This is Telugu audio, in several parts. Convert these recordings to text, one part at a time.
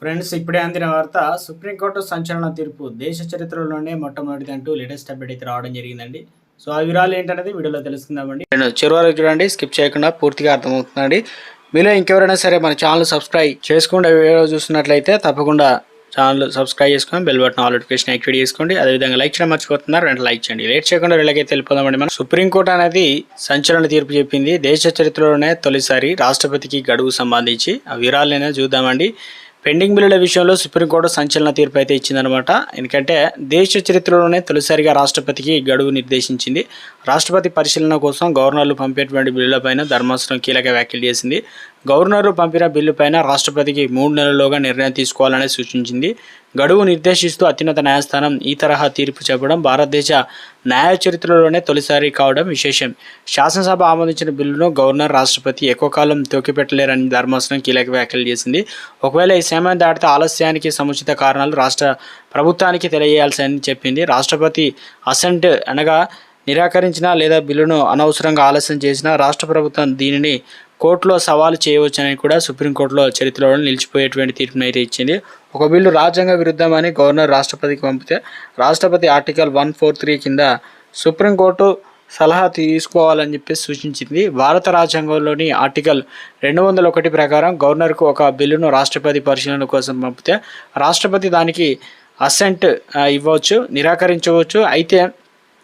ఫ్రెండ్స్ ఇప్పుడే అందిన వార్త సుప్రీంకోర్టు సంచలన తీర్పు. దేశ చరిత్రలోనే మొట్టమొదటిది అంటూ లేటెస్ట్ అప్డేట్ అయితే రావడం జరిగిందండి. సో ఆ వివరాలు ఏంటనేది వీడియోలో తెలుసుకుందామండి. నేను చివరి చూడండి స్కిప్ చేయకుండా పూర్తిగా అర్థమవుతుందండి. మీలో ఇంకెవరైనా సరే మన ఛానల్ సబ్స్క్రైబ్ చేసుకుంటే వీడియో చూస్తున్నట్లయితే తప్పకుండా ఛానల్ సబ్స్క్రైబ్ చేసుకొని bell button all notification activate చేసుకోండి. అదేవిధంగా లైక్ చేయడం మర్చిపోతున్నారు. రెండు లైక్ చేయండి. లేట్ చేయకుండా వీళ్ళకైతే వెళ్ళిపోదామండి మనం. సుప్రీంకోర్టు అనేది సంచలన తీర్పు చెప్పింది. దేశ చరిత్రలోనే తొలిసారి రాష్ట్రపతికి గడువు సంబంధించి. ఆ వివరాలైనా చూద్దామండి. పెండింగ్ బిల్లుల విషయంలో సుప్రీంకోర్టు సంచలన తీర్పు అయితే ఇచ్చిందనమాట ఎందుకంటే దేశ చరిత్రలోనే తొలిసారిగా రాష్ట్రపతికి గడువు నిర్దేశించింది. రాష్ట్రపతి పరిశీలన కోసం గవర్నర్లు పంపేటువంటి బిల్లులపైన ధర్మాసనం కీలక వ్యాఖ్యలు చేసింది. గవర్నర్ పంపిన బిల్లుపైన రాష్ట్రపతికి మూడు నెలల్లోగా నిర్ణయం తీసుకోవాలని సూచించింది. గడువు నిర్దేశిస్తూ అత్యున్నత న్యాయస్థానం ఈ తరహా తీర్పు చెప్పడం భారతదేశ న్యాయ చరిత్రలోనే తొలిసారి కావడం విశేషం. శాసనసభ ఆమోదించిన బిల్లును గవర్నర్ రాష్ట్రపతి ఎక్కువ కాలం తోకిపెట్టలేరని ధర్మాసనం కీలక వ్యాఖ్యలు చేసింది. ఒకవేళ ఈ సమయం దాటితే ఆలస్యానికి సముచిత కారణాలు రాష్ట్ర ప్రభుత్వానికి తెలియజేయాల్సిందని చెప్పింది. రాష్ట్రపతి అసెంట్ అనగా నిరాకరించినా లేదా బిల్లును అనవసరంగా ఆలస్యం చేసినా రాష్ట్ర ప్రభుత్వం దీనిని కోర్టులో సవాలు చేయవచ్చని కూడా సుప్రీంకోర్టులో చరిత్రలో నిలిచిపోయేటువంటి తీర్పును అయితే ఇచ్చింది. ఒక బిల్లు రాజ్యాంగ విరుద్ధమని గవర్నర్ రాష్ట్రపతికి పంపితే రాష్ట్రపతి ఆర్టికల్ వన్ ఫోర్ త్రీ కింద సుప్రీంకోర్టు సలహా తీసుకోవాలని చెప్పి సూచించింది. భారత రాజ్యాంగంలోని ఆర్టికల్ రెండు వందల ఒకటి ప్రకారం గవర్నర్కు ఒక బిల్లును రాష్ట్రపతి పరిశీలన కోసం పంపితే రాష్ట్రపతి దానికి అసెంట్ ఇవ్వచ్చు నిరాకరించవచ్చు. అయితే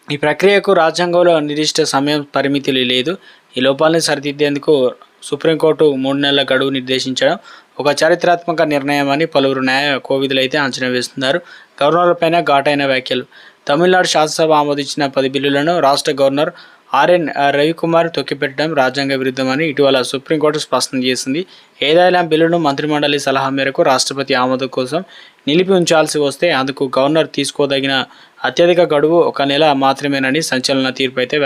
ఈ ప్రక్రియకు రాజ్యాంగంలో నిర్దిష్ట సమయం పరిమితి లేదు. ఈ లోపాలను సరిదిద్దేందుకు సుప్రీంకోర్టు మూడు నెలల గడువు నిర్దేశించడం ఒక చారిత్రాత్మక నిర్ణయం అని పలువురు న్యాయ కోవిధులు అయితే అంచనా వేస్తున్నారు. గవర్నర్లపైన ఘాటైన వ్యాఖ్యలు. తమిళనాడు శాసనసభ ఆమోదించిన పది బిల్లులను రాష్ట్ర గవర్నర్ ఆర్ఎన్ రవికుమార్ తొక్కిపెట్టడం రాజ్యాంగ విరుద్ధమని ఇటీవల సుప్రీంకోర్టు స్పష్టం చేసింది. ఏదైనా బిల్లును మంత్రిమండలి సలహా మేరకు రాష్ట్రపతి ఆమోదం కోసం నిలిపి ఉంచాల్సి వస్తే అందుకు గవర్నర్ తీసుకోదగిన అత్యధిక గడువు ఒక నెల మాత్రమేనని సంచలన తీర్పు అయితే